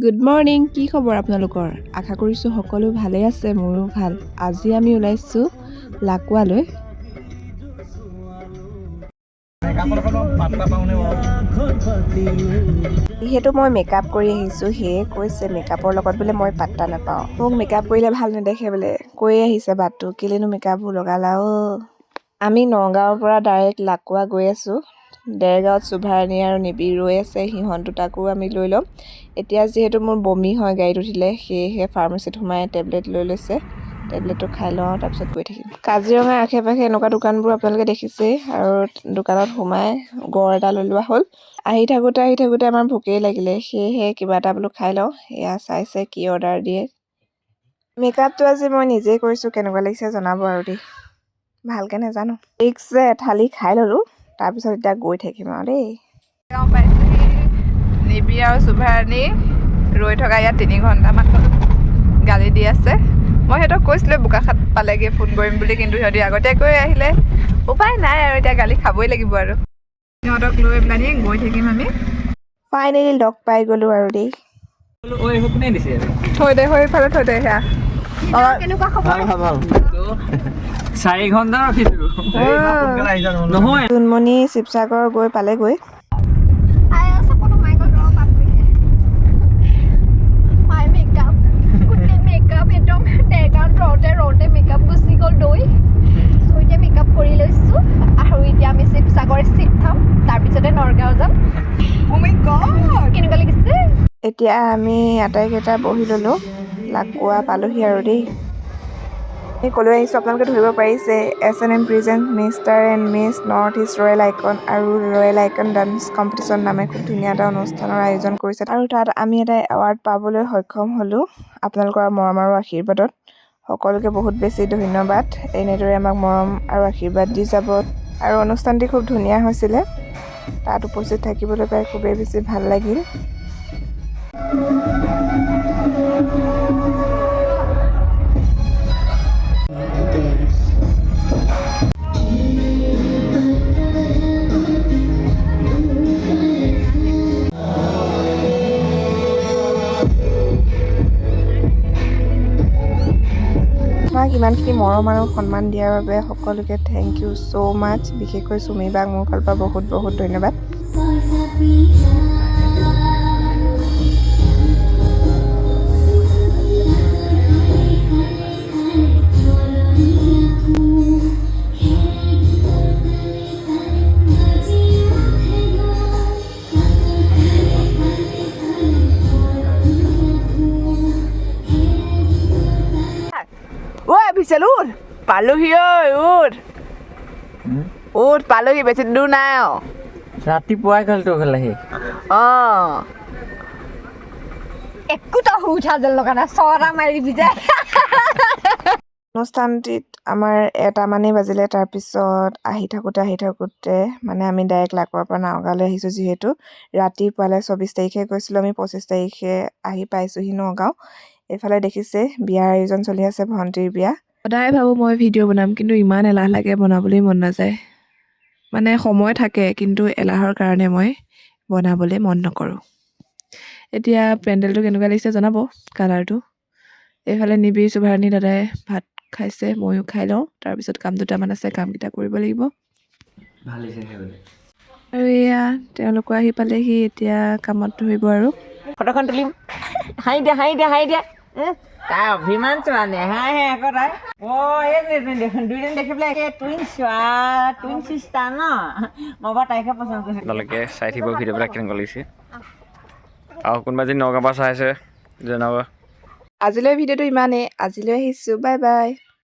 Good morning কি খবৰ আপোনালোকৰ? আশা কৰিছোঁ সকলো ভালেই আছে মোৰো ভাল। আজি আমি ওলাইছোঁ লাকুৱালৈ। যিহেতু মই মেকআপ কৰি আহিছোঁ সেয়ে কৈছে মেকআপৰ লগত বোলে মই পাত্তা নাপাওঁ। মোক মেকআপ কৰিলে ভাল নেদেখে বোলে। কৈ আহিছে বাটটো কেলেনো মেকআপবোৰ লগালা অ' আমি নগাঁৱৰ পৰা ডাইৰেক্ট লাকুৱা গৈ আছোঁ। দেৰগাঁৱত চুভাৰণী আৰু নিবি ৰৈ আছে সিহঁত দুটাকো আমি লৈ ল'ম। এতিয়া যিহেতু মোৰ বমি হয় গাড়ীত উঠিলে সেয়েহে ফাৰ্মাচীত সোমাই টেবলেট লৈ লৈছে। টেবলেটটো খাই লওঁ তাৰপিছত গৈ থাকিম। কাজিৰঙাৰ আশে পাশে এনেকুৱা দোকানবোৰ আপোনালোকে দেখিছেই আৰু দোকানত সোমাই গড় এটা লৈ লোৱা হ'ল। আহি থাকোঁতে আহি থাকোঁতে আমাৰ ভোকেই লাগিলে সেয়েহে কিবা এটা বোলো খাই লওঁ। এয়া চাইছে কি অৰ্ডাৰ দিয়ে। মেকআপটো আজি মই নিজেই কৰিছোঁ কেনেকুৱা লাগিছে জনাব আৰু দেই। ভালকৈ নাজানো। ৰিক্স যে এথালি খাই ল'লোঁ। তাৰপিছত এতিয়া গৈ থাকিম আৰু দেই। গাঁও পাইছোহি নিবি আৰু চুভাৰণি ৰৈ থকা ইয়াত তিনি ঘণ্টামান গালি দি আছে। মই সিহঁতক কৈছিলোঁ বোকাখাট পালেগৈ ফোন কৰিম বুলি কিন্তু সিহঁতি আগতীয়াকৈ আহিলে। উপায় নাই আৰু এতিয়া গালি খাবই লাগিব আৰু। সিহঁতক লৈ পেলানি গৈ থাকিম আমি। ফাইনেলি লগ পাই গ'লোঁ আৰু দেই। থৈ দে হৈ ফালে থৈ দে সেয়া। চাৰি ঘণ্টা ৰখিছো নহয় জোনমণি শিৱসাগৰ গৈ পালেগৈ। এতিয়া মেকআপ কৰি লৈছোঁ। আৰু এতিয়া আমি শিৱসাগৰ চিট খাম। তাৰপিছতে নগাঁও যাম। কেনেকুৱা লাগিছে? এতিয়া আমি আটাইকেইটা বহি ল'লোঁ। লাকুৱা পালোহি আৰু দেই। ক'লৈ আহিছোঁ। আপোনালোকে ধৰিব পাৰিছে S N M present mister and miss North East royal icon আৰু ৰয়েল আইকন ডান্স কম্পিটিশ্যন নামে খুব ধুনীয়া এটা অনুষ্ঠানৰ আয়োজন কৰিছে। আৰু তাত আমি এটা এৱাৰ্ড পাবলৈ সক্ষম হ'লোঁ আপোনালোকৰ মৰম আৰু আশীৰ্বাদত। সকলোকে বহুত বেছি ধন্যবাদ। এনেদৰে আমাক মৰম আৰু আশীৰ্বাদ দি যাব। আৰু অনুষ্ঠানটি খুব ধুনীয়া হৈছিলে। তাত উপস্থিত থাকিবলৈ পাই খুবেই বেছি ভাল লাগিল। আমাক ইমানখিনি মৰম আৰু সন্মান দিয়াৰ বাবে সকলোকে থেংক ইউ ছ' মাছ বিশেষকৈ চুমি বাক মোৰ ফালৰ পৰা বহুত বহুত ধন্যবাদ। উঠ পালোহি ঐ উঠ। উঠ পালোহি বেছি দূৰ নাই আৰু। ৰাতিপুৱাই তোৰ অঁ। একোটা শুই উঠা যেন লগা নাই ছটা মাৰিবি যে। অনুষ্ঠানটিত আমাৰ এটামানেই বাজিলে তাৰপিছত আহি থাকোঁতে আহি থাকোঁতে মানে আমি ডাইৰেক্ট লাকৰ পৰা নগাঁৱলৈ আহিছোঁ যিহেতু। ৰাতিপুৱালে চৌবিছ তাৰিখে গৈছিলোঁ আমি পঁচিছ তাৰিখে আহি পাইছোঁহি নগাঁও। এইফালে দেখিছে বিয়াৰ আয়োজন চলি আছে ভণ্টিৰ বিয়া। সদায় ভাবোঁ মই ভিডিঅ' বনাম কিন্তু ইমান এলাহ লাগে বনাবলৈ মন নাযায়। মানে সময় থাকে কিন্তু এলাহৰ কাৰণে মই বনাবলৈ মন নকৰোঁ। এতিয়া পেণ্ডেলটো কেনেকুৱা লাগিছে জনাব কালাৰটো? এইফালে নিবি চুভাৰণি দাদাই ভাত খাইছে ময়ো খাই লওঁ। তাৰপিছত কাম দুটামান আছে কামকেইটা কৰিব লাগিব। ভাল হৈছে সেইবুলি আৰু এয়া তেওঁলোকো আহি পালেহি এতিয়া কামত ধৰিব আৰু। ফটোখন তুলিম। হাঁহি দিয়া হাঁহি দিয়া হাঁহি দিয়া। তাই অভিমান চোৱা নেহাঁহে আকৌ তাই অ' এই দেখোন দুইজন দেখি পেলাই একে টুইন চোৱা টুইন চিষ্টাৰ ন? মই বাৰু তাইকে পচন্দ কৰিছোঁ আপোনালোকে চাই থাকিব ভিডিঅ'বিলাক কেনেকুৱা লাগিছে? আৰু কোনোবা যদি নগাঁৱৰ পৰা চাই আছে জনাব। আজিলৈ ভিডিঅ'টো ইমানেই। আজিলৈ আহিছোঁ বাই বাই।